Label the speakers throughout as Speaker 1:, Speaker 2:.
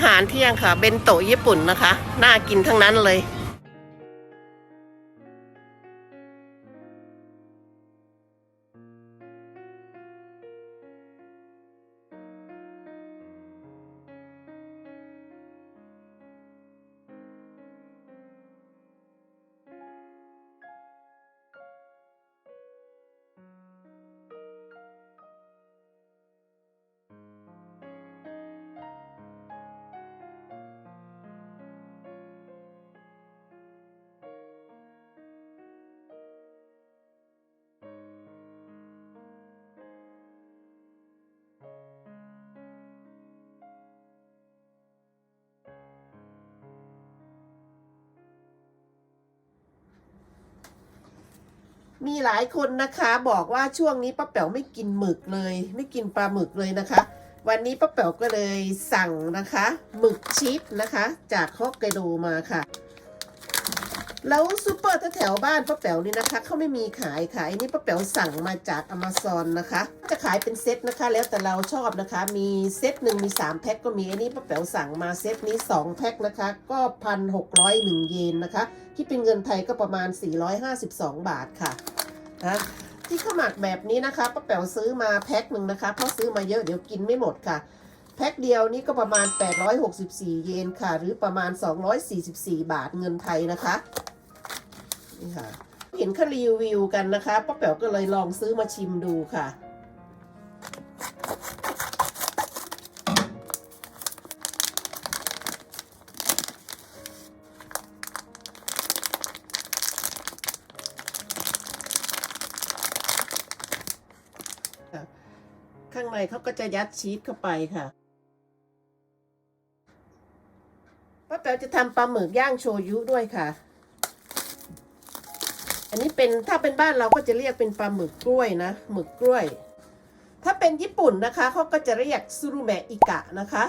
Speaker 1: าหารเที่ยงค่ะ เบนโตะญี่ปุ่นนะคะ น่ากินทั้งนั้นเลย มีหลายคนนะคะบอกว่าช่วงนี้ป้าแป๋วไม่กินหมึกเลย ไม่กินปลาหมึกเลยนะคะ วันนี้ป้าแป๋วก็เลยสั่งนะคะ หมึกชีสนะคะ จากฮอกไกโดมาค่ะ แล้วซูเปอร์แถวบ้านป้าแป๋วนี่นะคะเขาไม่มีขายขายนี่ป้าแป๋วสั่งมาจากอ m a z o n นะคะ จะขายเป็นเซตนะคะ แล้วแต่เราชอบนะคะ มีเซตหนึ่งมี 3 แพ็คก็มีอันนี้ป้าแป๋วสั่งมาเซตนี้ 2 แพ็คนะคะ ก็พันหกร้อยหนึ่งเยนนะคะที่เป็นเงินไทยก็ประมาณ 452 บาทค่ะนะที่ข้าวหมักแบบนี้นะคะป้าแป๋วซื้อมาแพ็คหนึ่งนะคะเพราะซื้อมาเยอะเดี๋ยวกินไม่หมดค่ะแพ็คเดียวนี่ก็ประมาณ 864 เยนค่ะ หรือประมาณ 244 บาทเงินไทยนะคะ นี่ค่ะ เห็นเขารีวิวกันนะคะป้าแป๋วก็เลยลองซื้อมาชิมดูค่ะ ข้างในเขาก็จะยัดชีสเข้าไปค่ะป้าแป๋วจะทำปลาหมึกย่างโชยุด้วยค่ะ อันนี้เป็นถ้าเป็นบ้านเราก็จะเรียกเป็นปลาหมึกกล้วยนะ หมึกกล้วย ถ้าเป็นญี่ปุ่นนะคะเขาก็จะเรียกซูรุแมะอิกะนะคะ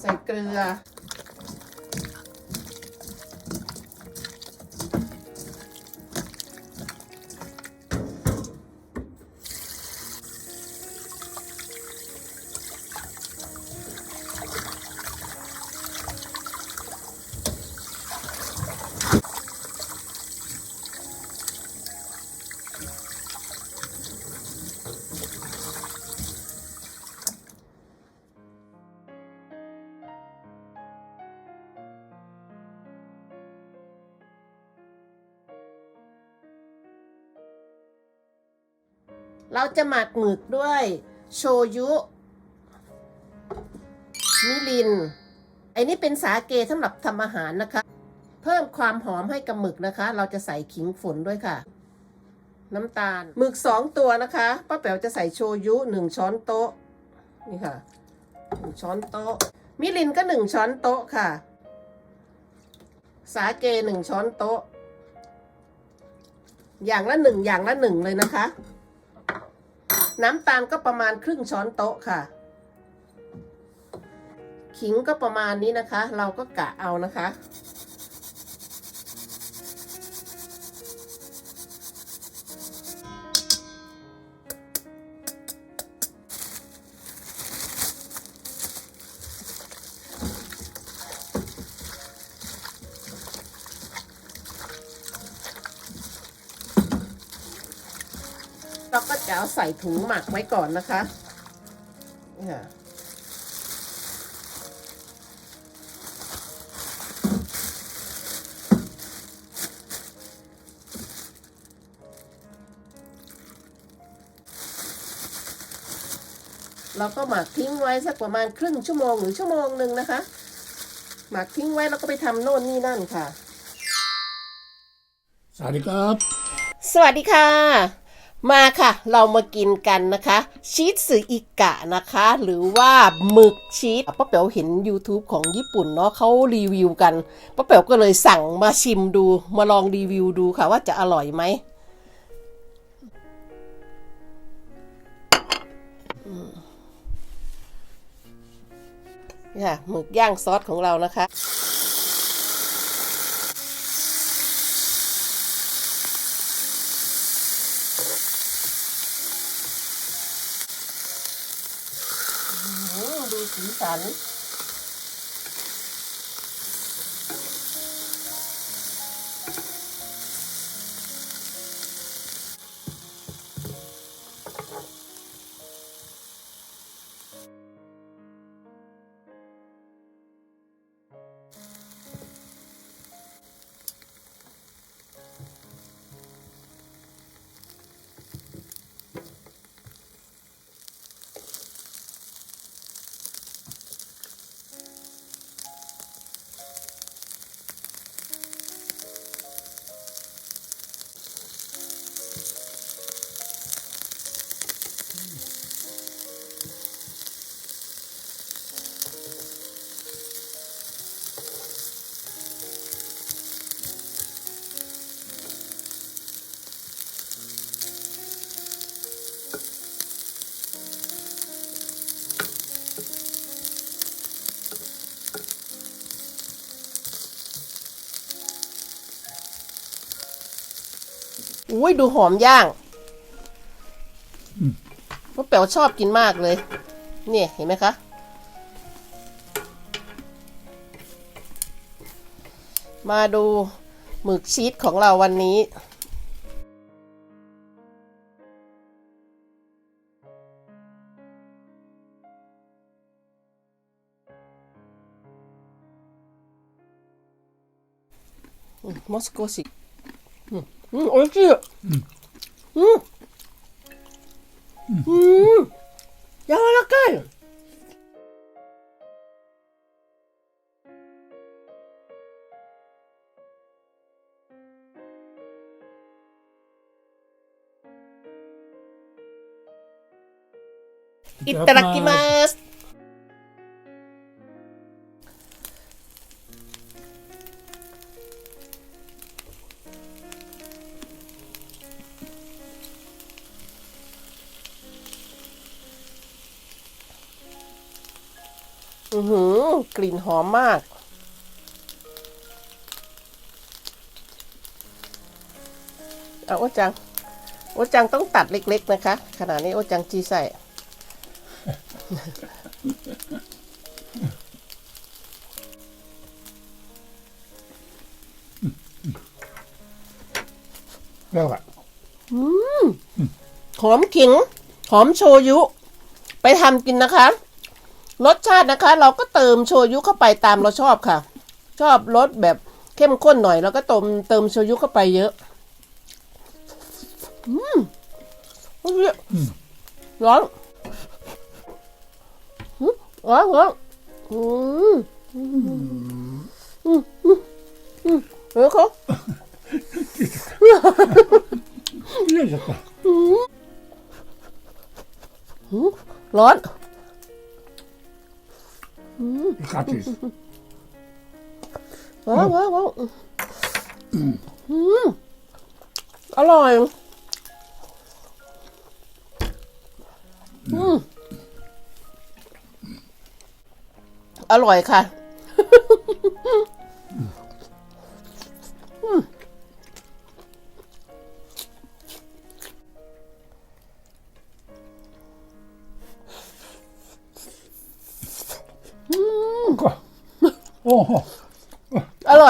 Speaker 1: ใส่เกลือ เราจะหมักหมึกด้วยโชยุมิลินไอ้นี่เป็นสาเกสำหรับทำอาหารนะคะ เพิ่มความหอมให้กับหมึกนะคะ เราจะใส่ขิงฝนด้วยค่ะ น้ำตาลหมึกสองตัวนะคะป้าแป๋วจะใส่โชยุหนึ่งช้อนโต๊ะนี่ค่ะหนึ่งช้อนโต๊ะ มิลินก็หนึ่งช้อนโต๊ะค่ะ สาเกหนึ่งช้อนโต๊ะ อย่างละหนึ่งอย่างละหนึ่งเลยนะคะ น้ำตาลก็ประมาณครึ่งช้อนโต๊ะค่ะ ขิงก็ประมาณนี้นะคะ เราก็กะเอานะคะ เราก็จะเอาใส่ถุงหมักไว้ก่อนนะคะเนี่ยเราก็หมักทิ้งไว้สักประมาณครึ่งชั่วโมงหรือชั่วโมงหนึ่งนะคะ หมักทิ้งไว้แล้วก็ไปทำโน่นนี่นั่นค่ะ
Speaker 2: สวัสดีครับ
Speaker 1: สวัสดีค่ะ มาค่ะ เรามากินกันนะคะ ชีสสึอิกะนะคะ หรือว่าหมึกชีสป้าเป๋วเห็น YouTube ของญี่ปุ่นเนาะเขารีวิวกันป้าเป๋วก็เลยสั่งมาชิมดู มาลองรีวิวดูค่ะว่าจะอร่อยไหมค่ะหมึกย่างซอสของเรานะคะ อืมดู สีสัน อุ้ยดูหอมย่างป้าแป๋วชอบกินมากเลย เนี่ยเห็นไหมคะมาดูหมึกชีสของเราวันนี้ มอสโกสิ うん、うん、美味しい。うん。うん。うん。柔らかい。いただきます。 อือหือกลิ่นหอมมาก เอาโอจัง โอจังต้องตัดเล็ก ๆ นะคะ ขนาดนี้โอจังจีใส่
Speaker 2: แล้วอะ
Speaker 1: หอมขิง หอมโชยุ ไปทำกินนะคะ รสชาตินะคะ เราก็เติมโชยุเข้าไปตามเราชอบค่ะ ชอบรสแบบเข้มข้นหน่อยเราก็เติมเติมโชยุเข้าไปเยอะ อืมร้อนร้อนร้อนอืมอืมอืมอืมเฮ้ยเขาร้อน Kattis. Wow, wow, wow. อร่อยอร่อยค่ะ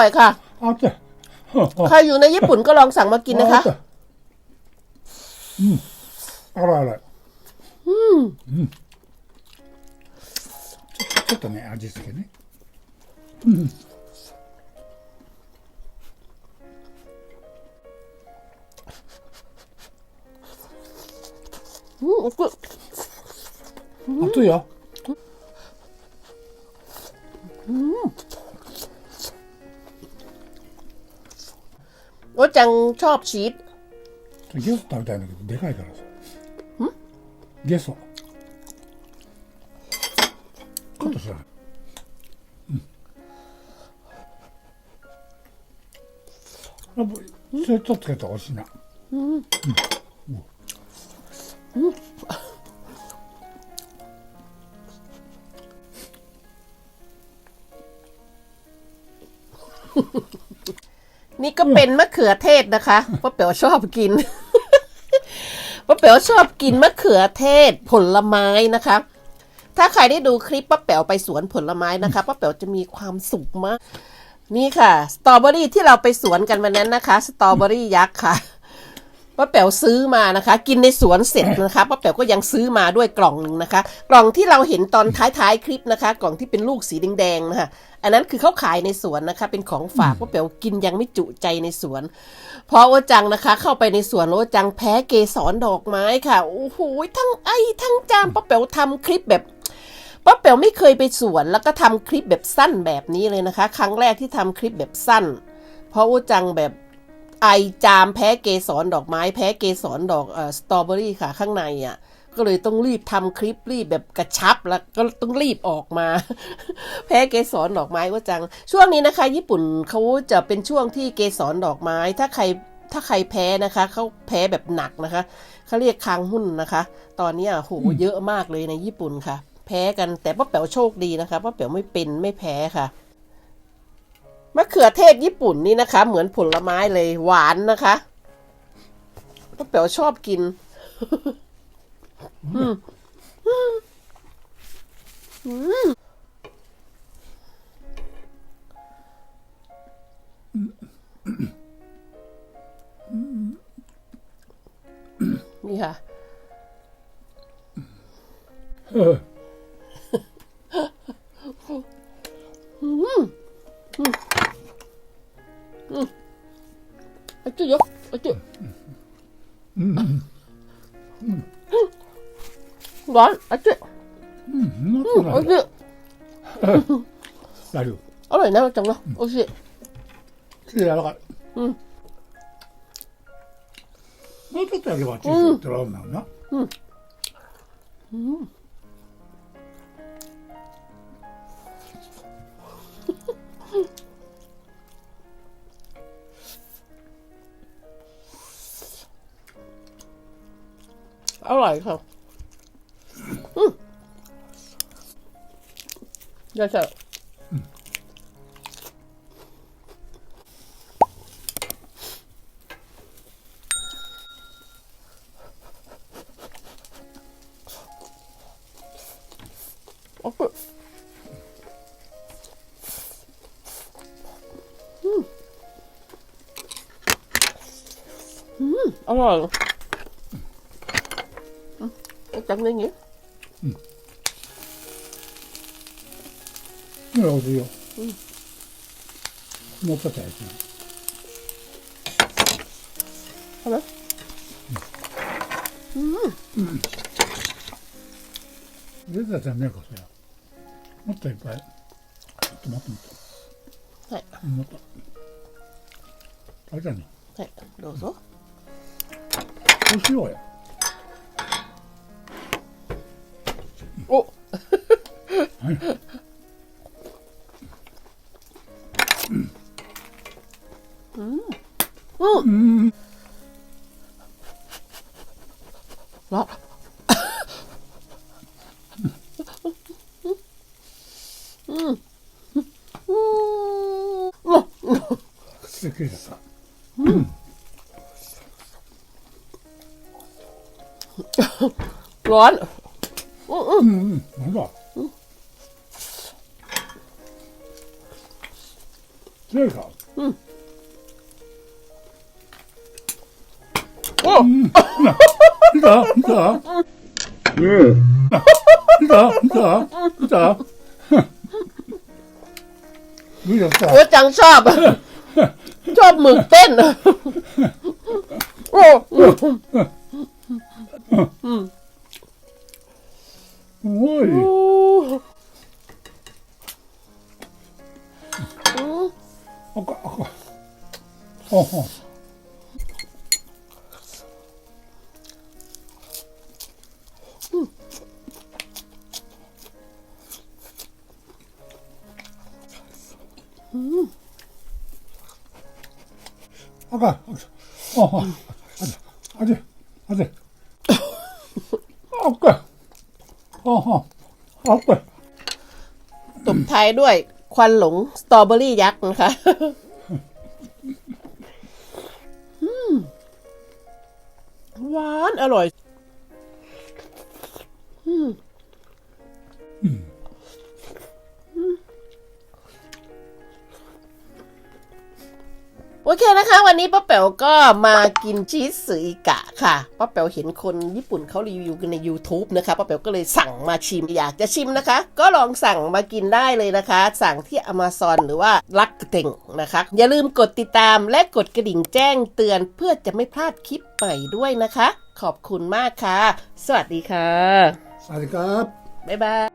Speaker 1: ร่อยค่ะ
Speaker 2: あって
Speaker 1: ใครอยู่ในญี่ปุ่นก็ลองสั่งมากินนะคะ
Speaker 2: あって あらあら。うん。ちょちょっとね、味付けね。
Speaker 1: 음, 그,
Speaker 2: 熱いよ。
Speaker 1: おっちゃんチョーシー
Speaker 2: ゲソ食べたいんだけどでかいからさ。ん？ゲソト、うん、それとつけいうん、うん。うん。
Speaker 1: นี่ก็เป็นมะเขือเทศนะคะป้าเป๋วชอบกินป้าเป๋วชอบกินมะเขือเทศผลไม้นะคะ ถ้าใครได้ดูคลิปป้าเป๋วไปสวนผลไม้นะคะป้าเป๋วจะมีความสุขมาก นี่ค่ะ สตรอเบอรี่ที่เราไปสวนกันวันนั้นนะคะ สตรอเบอรี่ยักษ์ค่ะ ป้าแป๋วซื้อมานะคะ กินในสวนเสร็จนะคะป้าแป๋วก็ยังซื้อมาด้วยกล่องหนึ่งนะคะ กล่องที่เราเห็นตอนท้ายๆคลิปนะคะ กล่องที่เป็นลูกสีแดงๆนะคะอันนั้นคือเขาขายในสวนนะคะ เป็นของฝากป้าแป๋วกินยังไม่จุใจในสวนเพราะว่าจังนะคะ เข้าไปในสวนแล้วว่าจังแพ้เกสรดอกไม้ค่ะโอ้โหทั้งไอทั้งจามป้าแป๋วทำคลิปแบบป้าแป๋วไม่เคยไปสวนแล้วก็ทำคลิปแบบสั้นแบบนี้เลยนะคะ ครั้งแรกที่ทำคลิปแบบสั้น เพราะว่าจังแบบ ไอจามแพ้เกสรดอกไม้แพ้เกสรดอกเอ่อสตรอเบอรี่ค่ะข้างในอะก็เลยต้องรีบทำคลิปรีบแบบกระชับแล้วก็ต้องรีบออกมา แพ้เกสรดอกไม้ว่าจัง ช่วงนี้นะคะ ญี่ปุ่นเขาจะเป็นช่วงที่เกสรดอกไม้ ถ้าใครถ้าใครแพ้นะคะเขาแพ้แบบหนักนะคะเขาเรียกคางหุ้นนะคะ ตอนเนี้ยโหเยอะมากเลยในญี่ปุ่นค่ะ แพ้กันแต่ป้าแป๋วโชคดีนะคะป้าแป๋วไม่เป็นไม่แพ้ค่ะ มะเขือเทศญี่ปุ่นนี่นะคะ เหมือนผลไม้เลยหวานนะคะป้าแป๋วชอบกินนี่ค่ะ わ熱い。
Speaker 2: うん、
Speaker 1: う。ん、熱い。
Speaker 2: 大丈夫。
Speaker 1: あら、ならちゃんが、美味しい。
Speaker 2: すげえ柔らかい。
Speaker 1: うん。
Speaker 2: もうちょっと焼けばチーズってらうんだよな。
Speaker 1: うん。うん。I like. เดี๋ยวจะโอ้โหอืมอร่อยอืมจังเほ
Speaker 2: ら、おぶよ。うん。もう片やつな。
Speaker 1: あれうん。う
Speaker 2: ん。出たじゃねえか、そり。もっといっぱい。ちょっと待って待って。
Speaker 1: はい。
Speaker 2: もっと。あれだね。
Speaker 1: はい、どうぞ。
Speaker 2: うん、こうしようや。
Speaker 1: お。
Speaker 2: はい。わ。うん。
Speaker 1: うん。うん。
Speaker 2: すげえさ。うん。わ、う
Speaker 1: ん。うん。
Speaker 2: うん。うん。ほら。うん。強いか รู้จักสา
Speaker 1: เอ
Speaker 2: อ
Speaker 1: จังชอบ ชอบหมึกเต้นโอ้
Speaker 2: โอ้ยโอ้ 아 빠, 어, 어, 아 들, 아 들, 아 들. 아 빠, 어, 어, 아 빠.
Speaker 1: ตบท้ายด้วยควันหลงสตรอเบอรี่ยักษ์นะคะ โอเคนะคะ วันนี้ป้าเป๋วก็มากินชีสสึอิกะค่ะป้าเป๋วเห็นคนญี่ปุ่นเขารีวิวกันใน YouTube นะคะป้าเป๋วก็เลยสั่งมาชิมอยากจะชิมนะคะ ก็ลองสั่งมากินได้เลยนะคะ สั่งที่ Amazon หรือว่าลักเต็งนะคะ อย่าลืมกดติดตามและกดกระดิ่งแจ้งเตือนเพื่อจะไม่พลาดคลิปใหม่ด้วยนะคะ ขอบคุณมากค่ะ สวัสดีค่ะ
Speaker 2: สวัสดีครับ
Speaker 1: บ๊ายบาย